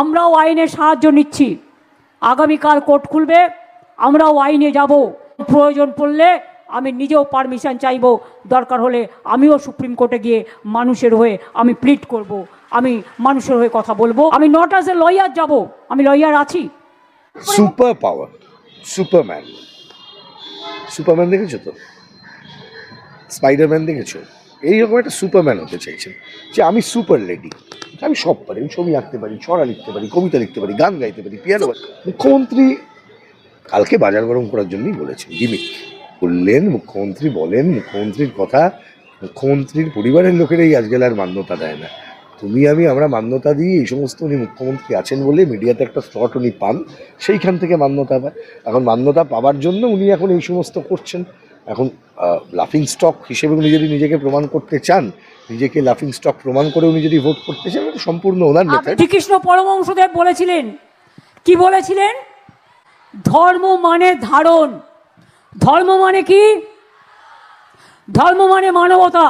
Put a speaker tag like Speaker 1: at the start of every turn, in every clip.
Speaker 1: আমরাও আইনের সাহায্য নিচ্ছি। আগামীকাল কোর্ট খুলবে, আমরাও আইনে যাব। প্রয়োজন পড়লে আমি নিজেও পারমিশন চাইব। দরকার হলে আমিও সুপ্রিম কোর্টে গিয়ে মানুষের হয়ে আমি প্লিট করব। আমি মানুষের হয়ে কথা বলব। আমি নট অ্যাজ এ লয়ার যাব। আমি লয়ার আছি।
Speaker 2: সুপার পাওয়ার সুপারম্যান সুপারম্যান দেখেছ তো? স্পাইডারম্যান দেখেছ? এইরকম একটা সুপারম্যান হতে চাইছেন। যে আমি সুপার লেডি আমি সব পারি, আমি ছবি আঁকতে পারি, ছড়া লিখতে পারি, কবিতা লিখতে পারি, গান গাইতে পারি পিয়ানো মুখ্যমন্ত্রী কালকে বাজার গরম করার জন্যই বলেছেন গিমিক বললেন, মুখ্যমন্ত্রী বলেন, মুখ্যমন্ত্রীর কথা, মুখ্যমন্ত্রীর পরিবারের লোকেরাই আজকাল আর মান্যতা দেয় না। তুমি, আমি, আমরা মান্যতা দিই, এই সমস্ত উনি মুখ্যমন্ত্রী আছেন বলে মিডিয়াতে একটা স্লট উনি পান, সেইখান থেকে মান্যতা পায়। এখন মান্যতা পাওয়ার জন্য উনি এখন এই সমস্ত করছেন। এখন লাফিং স্টক হিসেবে উনি যদি নিজেকে প্রমাণ করতে চান নিজেকে লাফিং স্টক প্রমাণ করে উনি যদি ভোট করতে চান সম্পূর্ণ ওনার মেথড
Speaker 1: শ্রীকৃষ্ণ পরমংশদেব বলেছিলেন কি বলেছিলেন? ধর্ম মানে ধারণ। ধর্ম মানে কি? ধর্ম মানে মানবতা।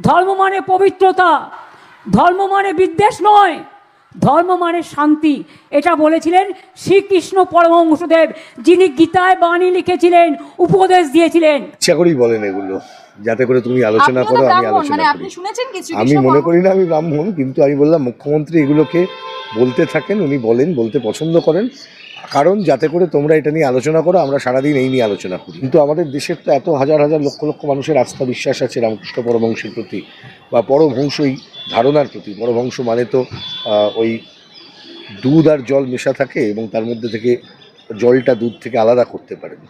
Speaker 1: ধর্ম মানে পবিত্রতা। ধর্ম মানে বিদ্বেষ নয়। ধর্ম মানে শান্তি। এটা বলেছিলেন শ্রীকৃষ্ণ পরমহংসদেব যিনি গীতায় বাণী লিখেছিলেন উপদেশ দিয়েছিলেন।
Speaker 2: ইচ্ছা করেই বলেন এগুলো যাতে করে তুমি আলোচনা করো আমি
Speaker 3: ব্রাহ্মণ,
Speaker 2: আলোচনা
Speaker 3: মানে
Speaker 2: করি। আমি মনে করি না আমি ব্রাহ্মণ কিন্তু আমি বললাম মুখ্যমন্ত্রী এগুলোকে বলতে থাকেন উনি বলেন বলতে পছন্দ করেন। কারণ যাতে করে তোমরা এটা নিয়ে আলোচনা করো আমরা সারাদিন এই নিয়ে আলোচনা করি। কিন্তু আমাদের দেশের তো এত হাজার হাজার লক্ষ লক্ষ মানুষের আস্থা বিশ্বাস আছে রামকৃষ্ণ পরমহংসের প্রতি। বা পরমহংসই ধারণার প্রতি পরমহংস মানে তো ওই দুধ আর জল মেশা থাকে এবং তার মধ্যে থেকে জলটা দুধ থেকে আলাদা করতে পারেন।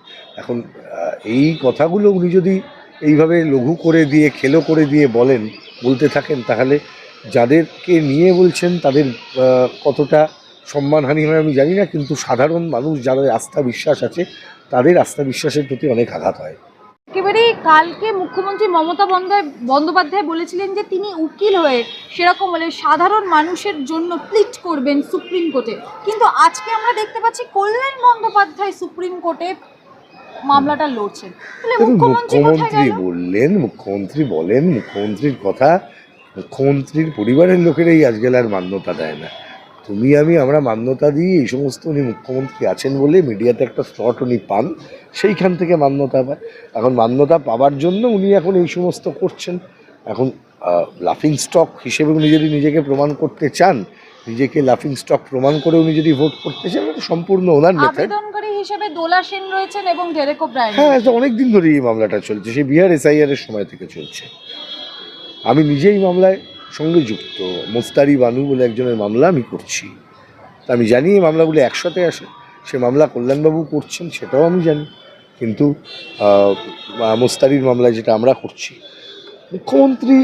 Speaker 2: এখন এই কথাগুলো উনি যদি এইভাবে লঘু করে দিয়ে, খেলো করে দিয়ে বলেন, বলতে থাকেন, তাহলে যাদেরকে নিয়ে বলছেন, তাদের কতটা সম্মানহানি হয় আমি জানি না, কিন্তু সাধারণ মানুষ যাদের আস্থা বিশ্বাস আছে, তাদের আস্থা বিশ্বাসের প্রতি অনেক আঘাত হয়।
Speaker 3: একেবারে কালকে মুখ্যমন্ত্রী মমতা বন্দ্যোপাধ্যায় বন্দ্যোপাধ্যায় বলেছিলেন যে তিনি উকিল হয়ে সেরকম হলে সাধারণ মানুষের জন্য প্লিট করবেন সুপ্রিম কোর্টে। কিন্তু আজকে আমরা দেখতে পাচ্ছি কল্যাণ বন্দ্যোপাধ্যায় সুপ্রিম কোর্টে মামলাটা লড়ছেন। মুখ্যমন্ত্রী
Speaker 2: বললেন মুখ্যমন্ত্রী বলেন মুখ্যমন্ত্রীর কথা মুখ্যমন্ত্রীর পরিবারের লোকেরাই আজকাল আর মান্যতা দেয় না। তুমি আমি আমরা মান্যতা দিই এই সমস্ত উনি মুখ্যমন্ত্রী আছেন বলে মিডিয়াতে একটা স্লট উনি পান সেইখান থেকে মান্যতা পায়। এখন মান্যতা পাওয়ার জন্য উনি এখন এই সমস্ত করছেন। এখন লাফিং স্টক হিসেবে উনি যদি নিজেকে প্রমাণ করতে চান নিজেকে লাফিং স্টক প্রমাণ করে উনি যদি ভোট করতে চান সম্পূর্ণ ওনার মেথড
Speaker 3: হিসেবে দোলা সেন রয়েছেন এবং ডেরেকো
Speaker 2: হ্যাঁ অনেক দিন ধরে এই মামলাটা চলছে সেই বিহার এসআইআর এর সময় থেকে চলছে। আমি নিজেই মামলায় সঙ্গে যুক্ত। মোস্তারি বানু বলে একজনের মামলা আমি করছি। তা আমি জানি এই মামলাগুলো একসাথে আসে। সে মামলা কল্যাণবাবু করছেন সেটাও আমি জানি। কিন্তু মোস্তারির মামলায় যেটা আমরা করছি মুখ্যমন্ত্রী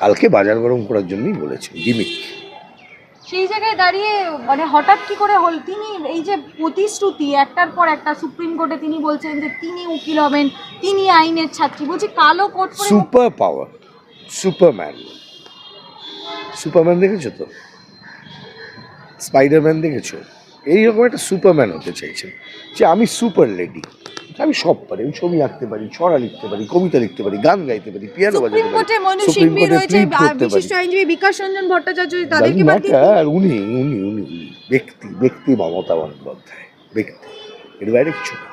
Speaker 2: কালকে বাজার গরম করার জন্যই বলেছেন গিমিক।
Speaker 3: সেই জায়গায় দাঁড়িয়ে মানে হঠাৎ কি করে হল তিনি এই যে প্রতিশ্রুতি একটার পর একটা সুপ্রিম কোর্টে তিনি বলছেন যে তিনি উকিল হবেন তিনি আইনের ছাত্রী বলছি কালো court
Speaker 2: super power Superman Superman দেখেছ তো? স্পাইডারম্যান দেখেছ? এইরকম একটা সুপারম্যান হতে চাইছেন যে আমি সুপার লেডি। আমি সব পারি। আমি ছবি আঁকতে পারি ছড়া লিখতে পারি কবিতা লিখতে পারি গান গাইতে পারি পিয়ানো বাজাতে পারি সুপ্রিম কোর্টে
Speaker 3: রয়েছে
Speaker 2: করতে পারি।
Speaker 3: বিকাশ রঞ্জন ভট্টাচার্য তাদেরকে বাদ দিয়ে
Speaker 2: উনি উনি উনি। ব্যক্তি ব্যক্তি মমতা বন্দ্যোপাধ্যায়। ব্যক্তি। এর বাইরে কিছু না।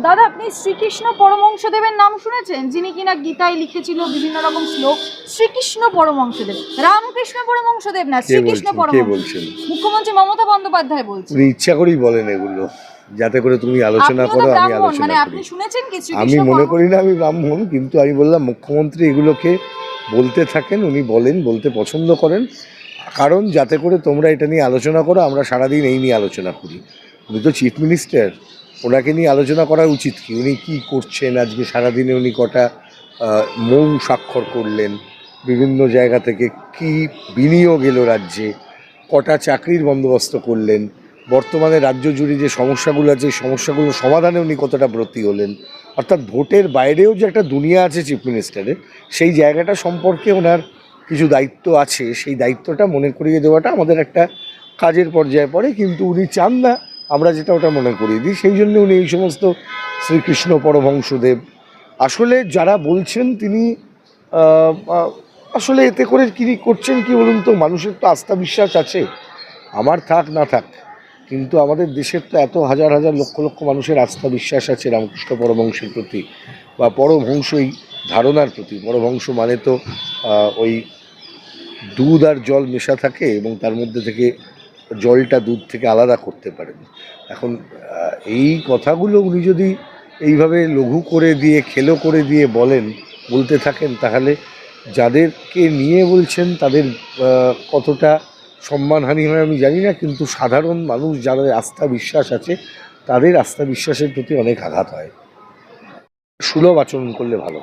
Speaker 3: দাদা আপনি শ্রীকৃষ্ণ পরমংশদেবের নাম শুনেছেন? যিনি কিনা গীতায় লিখেছিল বিভিন্ন রকম শ্লোক। শ্রীকৃষ্ণ পরমংশদেব রামকৃষ্ণ পরমংশদেব না শ্রীকৃষ্ণ পরমংশ মুখ্যমন্ত্রী মমতা বন্দ্যোপাধ্যায় বলছেন।
Speaker 2: উনি ইচ্ছা করেই বলেন এগুলো যাতে করে তুমি আলোচনা করো আমি আলোচনা
Speaker 3: মানে
Speaker 2: করি।
Speaker 3: আপনি শুনেছেন কি
Speaker 2: আমি মনে করি না আমি ব্রাহ্মণ কিন্তু আমি বললাম মুখ্যমন্ত্রী এগুলোকে বলতে থাকেন উনি বলেন বলতে পছন্দ করেন। কারণ যাতে করে তোমরা এটা নিয়ে আলোচনা করো আমরা সারাদিন এই নিয়ে আলোচনা করি। উনি তো চিফ মিনিস্টার ওনাকে নিয়ে আলোচনা করা উচিত কি? উনি কি করছেন? আজকে সারাদিনে উনি কটা মৌ স্বাক্ষর করলেন? বিভিন্ন জায়গা থেকে কি বিনিয়োগ এলো রাজ্যে? কটা চাকরির বন্দোবস্ত করলেন? বর্তমানে রাজ্য জুড়ে যে সমস্যাগুলো আছে, সেই সমস্যাগুলো সমাধানে উনি কতটা ব্রতী হলেন? অর্থাৎ ভোটের বাইরেও যে একটা দুনিয়া আছে চিফ মিনিস্টারের, সেই জায়গাটা সম্পর্কে ওনার কিছু দায়িত্ব আছে। সেই দায়িত্বটা মনে করিয়ে দেওয়াটা আমাদের একটা কাজের পর্যায়ে পড়ে, কিন্তু উনি চান না আমরা যেটা ওটা মনে করিয়ে দিই, সেই জন্য উনি এই সমস্ত শ্রীকৃষ্ণ পরমহংসদেব। আসলে যারা বলছেন তিনি আসলে এতে করে কি করছেন কি বলুন তো, মানুষের তো আস্থা বিশ্বাস আছে। আমার থাক, না থাক, কিন্তু আমাদের দেশের তো এত হাজার হাজার লক্ষ লক্ষ মানুষের আস্থা বিশ্বাস আছে রামকৃষ্ণ পরমহংসের প্রতি বা পরমহংস এই ধারণার প্রতি। পরমহংস মানে তো ওই দুধ আর জল মেশা থাকে এবং তার মধ্যে থেকে জলটা দুধ থেকে আলাদা করতে পারেন। এখন এই কথাগুলো উনি যদি এইভাবে লঘু করে দিয়ে, খেলো করে দিয়ে বলেন, বলতে থাকেন, তাহলে যাদেরকে নিয়ে বলছেন, তাদের কতটা সম্মানহানি হয় আমি জানি না, কিন্তু সাধারণ মানুষ যাদের আস্থা বিশ্বাস আছে, তাদের আস্থা বিশ্বাসের প্রতি অনেক আঘাত হয়। সুলভ আচরণ করলে ভালো